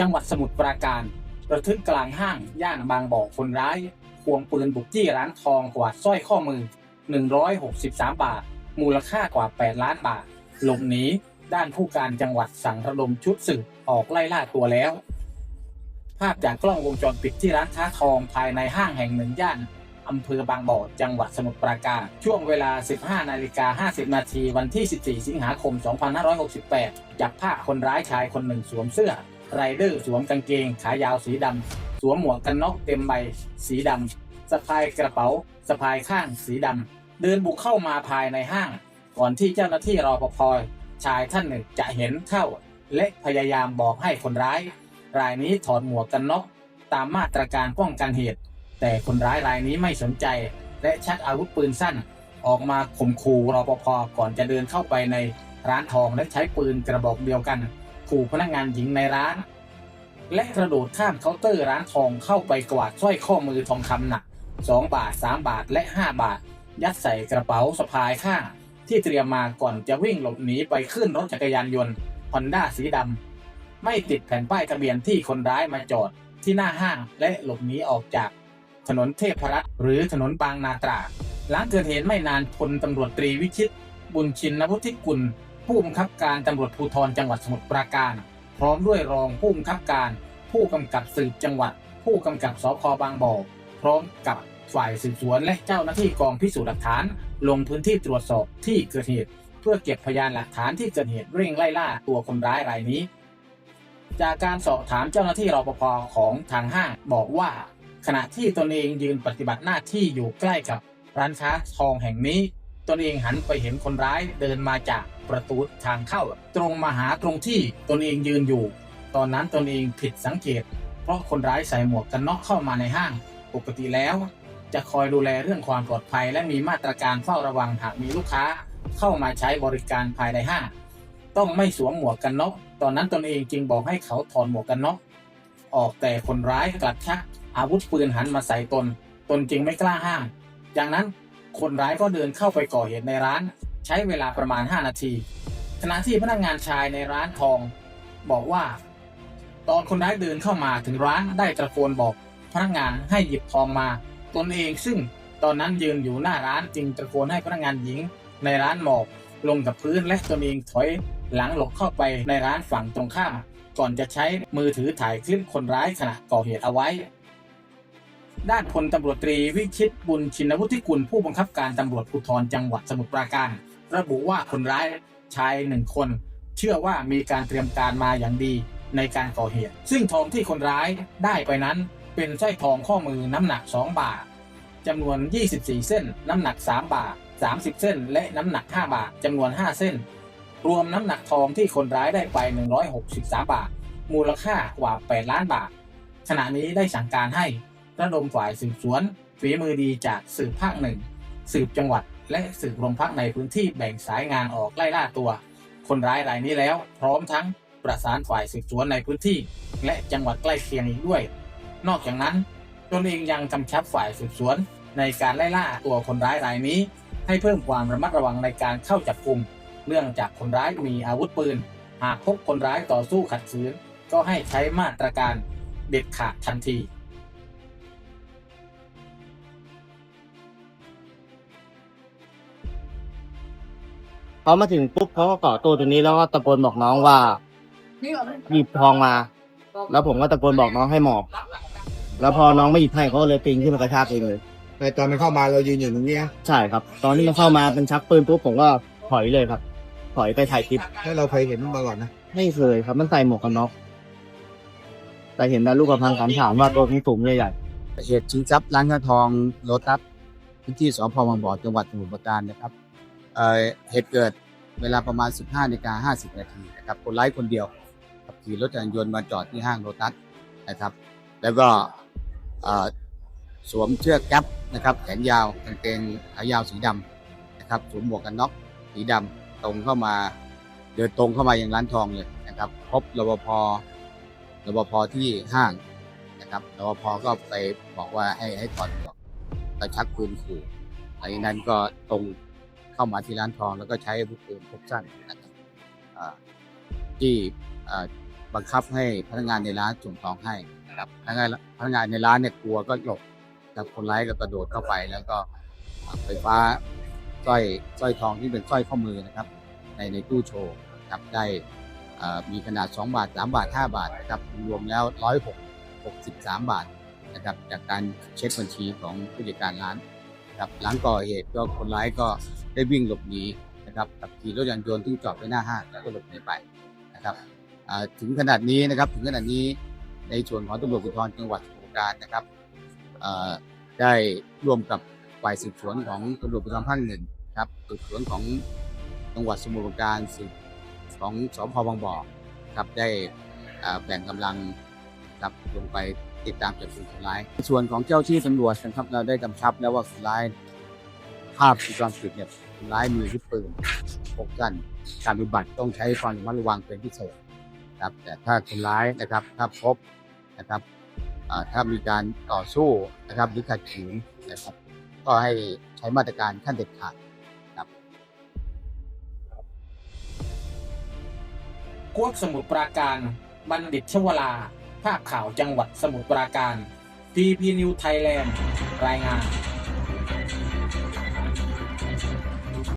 จังหวัดสมุทรปราการระทึกกลางห้าง ย่านบางบ่อคนร้าย ควงปืนบุกจี้ร้านทองกวาดสร้อยข้อมือ 163 บาท มูลค่ากว่า 8 ล้านบาท หลบหนีด้านผู้การจังหวัดสั่งระดมชุดสืบออกไล่ล่าตัวแล้ว ภาพจากกล้องวงจรปิดที่ร้านค้าทองภายในห้างแห่งหนึ่งย่านอำเภอบางบ่อจังหวัดสมุทรปราการ ช่วงเวลา 15 นาฬิกา 50 นาทีวันที่ 14 สิงหาคม 2568 จับภาพคนร้ายชายคนหนึ่งสวมเสื้อ ไรเดอร์สวมกางเกงขายาวสีดำสวมหมวกกันน็อกเต็มใบ สีดำสะพายกระเป๋าสะพายข้างสีดำเดินบุกเข้ามาภายในห้าง ก่อนที่เจ้าหน้าที่รอปภชายท่านหนึ่งจะเห็นเข้า และพยายามบอกให้คนร้าย รายนี้ถอดหมวกกันน็อกตามมาตรการป้องกันเหตุ แต่คนร้ายรายนี้ไม่สนใจ และชักอาวุธปืนสั้น ออกมาข่มขู่รปภก่อนจะเดินเข้าไปในร้านทองและใช้ปืนกระบอกเดียวกัน ขู่พนักงานหญิงในร้าน และกระโดดข้ามเคาน์เตอร์ร้านทองเข้าไปกวาดสร้อยข้อมือทองคำหนัก 2 บาท 3 บาทและ 5 บาท ยัดใส่กระเป๋าสะพายข้างที่เตรียมมาก่อนจะวิ่งหลบหนีไปขึ้นรถจักรยานยนต์ฮอนด้าสีดำไม่ติดแผ่นป้ายทะเบียนที่คนร้ายมาจอดที่หน้าห้างและหลบหนีออกจากถนนเทพรัตน์หรือถนนบางนาตราดหลังเกิดเหตุไม่นานพลตำรวจตรีวิชิต บุญชินวุฒิกุล ผู้บังคับการตำรวจภูธรจังหวัดสมุทรปราการ พร้อมด้วยรองผู้บังคับการ ผู้กำกับสืบจังหวัด ผู้กำกับสพบางบ่อพร้อมกับฝ่ายสืบสวนและเจ้าหน้าที่กองพิสูจน์หลักฐาน ลงพื้นที่ตรวจสอบที่เกิดเหตุ เพื่อเก็บพยานหลักฐานที่เกิดเหตุเร่งไล่ล่าตัวคนร้ายรายนี้ จากการสอบถามเจ้าหน้าที่รปภของทางห้างบอกว่า ขณะที่ตนเองยืนปฏิบัติหน้าที่อยู่ใกล้กับร้านค้าทองแห่งนี้ ตนเองหันไปเห็นคนร้ายเดินมาจากประตูทางเข้า ตรงมาหาตรงที่ตนเองยืนอยู่ ตอนนั้นตนเองผิดสังเกต เพราะคนร้ายใส่หมวกกันน็อกเข้ามาในห้าง ปกติแล้ว จะคอยดูแลเรื่องความปลอดภัย และมีมาตรการเฝ้าระวังหากมีลูกค้า เข้ามาใช้บริการภายในห้าง ต้องไม่สวมหมวกกันน็อกตอนนั้นตนเองจึงบอกให้เขาถอดหมวกกันน็อกออกแต่คนร้ายกลับชักอาวุธปืนหันมาใส่ตน ตนจึงไม่กล้าห้ามจากนั้น คนร้ายก็เดินเข้าไปก่อเหตุในร้าน ใช้เวลาประมาณ 5 นาที ขณะที่พนักงานชายในร้านทอง บอกว่า ตอนคนร้ายเดินเข้ามาถึงร้านได้ตะโกนบอก พนักงานให้หยิบทองมา ตนเองซึ่งตอนนั้นยืนอยู่หน้าร้านจึงตะโกนให้พนักงานหญิง ในร้านหมอบลงกับพื้นและตนเองถอยหลังหลบเข้าไปในร้านฝั่งตรงข้าม ก่อนจะใช้มือถือถ่ายคลิปคนร้ายขณะก่อเหตุเอาไว้ ด้านพลตำรวจตรีวิชิตบุญชินวุฒิกุลผู้บังคับการตำรวจภูธรจังหวัดสมุทรปราการ ระบุว่าคนร้ายชายหนึ่งคน เชื่อว่ามีการเตรียมการมาอย่างดีในการก่อเหตุ ซึ่งทองที่คนร้ายได้ไปนั้น เป็นสร้อยทองข้อมือน้ำหนัก 2 บาทจำนวน 24 เส้น น้ำหนัก 3 บาท 30 เส้น และน้ำหนัก 5 บาทจำนวน 5 เส้น รวมน้ำหนักทองที่คนร้ายได้ไป 163 บาท มูลค่ากว่า 8 ล้านบาทขณะนี้ได้สั่งการให้ ระดมฝ่ายสืบสวนฝีมือดีจากสืบภาคหนึ่งสืบจังหวัด และสืบโรงพักในพื้นที่แบ่งสายงานออกไล่ล่าตัว คนร้ายรายนี้แล้ว พร้อมทั้งประสานฝ่ายสืบสวนในพื้นที่ และจังหวัดใกล้เคียงอีกด้วย นอกจากนั้นตนเองยังกำชับฝ่ายสืบสวน ในการไล่ล่าตัวคนร้ายรายนี้ ให้เพิ่มความระมัดระวังในการเข้าจับกลุ่มเนื่องจากคนร้ายมีอาวุธปืน หากพบคนร้ายต่อสู้ขัดขืนก็ให้ใช้มาตรการเด็ดขาดทันที เขามาถึงปุ๊บเขาก็เกาะตัวตรงนี้แล้วก็ตะโกนบอกน้องว่าหยิบทองมา แล้วผมก็ตะโกนบอกน้องให้หมอบ แล้วพอน้องไม่หยิบให้เขาก็เลยปีนขึ้นมากระชากเองเลยในตอนมันเข้ามาเรายืนอยู่ตรงเนี้ยใช่ครับ ตอนที่มันเข้ามาเป็นชักปืนปุ๊บผมก็ถอยเลยครับ ถอยไปถ่ายคลิปถ้าเราเคยเห็นมันมาก่อนนะไม่เคยครับ มันใส่หมวกกันน็อกแต่เห็นแต่ลูกกระพังสามถามว่าตัวนี้สูงใหญ่เหตุชิงทรัพย์ร้านค้าทองโลตัสพื้นที่สพบางบ่อจังหวัดสมุทรปราการนะครับ เเหตุเกิดเวลาประมาณ 15นาฬิกา50 นาทีนะครับคนร้ายคนเดียวขับขี่รถจักรยานยนต์มาจอดที่ห้างโลตัสนะครับ แล้วก็สวมเชือกแก๊ปนะครับแขนยาวกางเกงขายาวสีดำนะครับสวมหมวกกันน็อกสีดำตรงเข้ามาเดินตรงเข้ามาอยังร้านทองเลยนะครับ พบรปภรปภที่ห้างนะครับรปภก็ไปบอกว่าให้ให้ถอดหมวกแต่ชักปืนขู่หลังจากนั้นก็ตรง เข้ามาที่ร้านทอง แล้วก็ใช้อาวุธปืนพกสั้นนะครับที่บังคับให้พนักงานในร้านส่งทองให้นะครับพนักงานพนักงานในร้านเนี่ยกลัวก็หลบแต่คนร้ายก็กระโดดเข้าไป แล้วก็ไฟฟ้าสร้อยสร้อยทองที่เป็นสร้อยข้อมือนะครับ ในในตู้โชว์ครับได้มีขนาด 2 บาท 3 บาท 5 บาทนะครับรวมแล้ว163 บาทนะครับจากการเช็คบัญชีของผู้จัดการร้านครับหลังก่อเหตุก็คนร้ายก็ ได้วิ่งหลบหนีนะครับขับขี่รถยนต์ยนต์ที่จอดไว้หน้าห้างแล้วก็หลบหนีไปนะครับถึงขนาดนี้นะครับถึงขนาดนี้ในส่วนของตำรวจภูธรจังหวัดสมุทรปราการนะครับได้ร่วมกับฝ่ายสืบสวนของตำรวจภูธรภาคหนึ่งครับสืบสวนของจังหวัดสมุทรปราการสืบของสพบางบ่อครับได้แบ่งกำลังครับลงไปติดตามจับกลุ่มคนร้าย ส่วนของเจ้าที่ตำรวจนะครับเราได้กำชับแล้วว่าคนร้าย ภาพวงจรปิดเนี่ยคนร้ายมีอาวุธปืนพกกันการปฏิบัติต้องใช้ความระมัดระวังเป็นพิเศษครับแต่ถ้าคนร้ายนะครับถ้าพบนะครับอ่าถ้ามีการต่อสู้นะครับหรือขัดขืนนะครับ ก็ให้ใช้มาตรการขั้นเด็ดขาดกวกสมุทรปราการ บัณฑิตชวลา ภาพข่าวจังหวัดสมุทรปราการ PP New Thailand รายงาน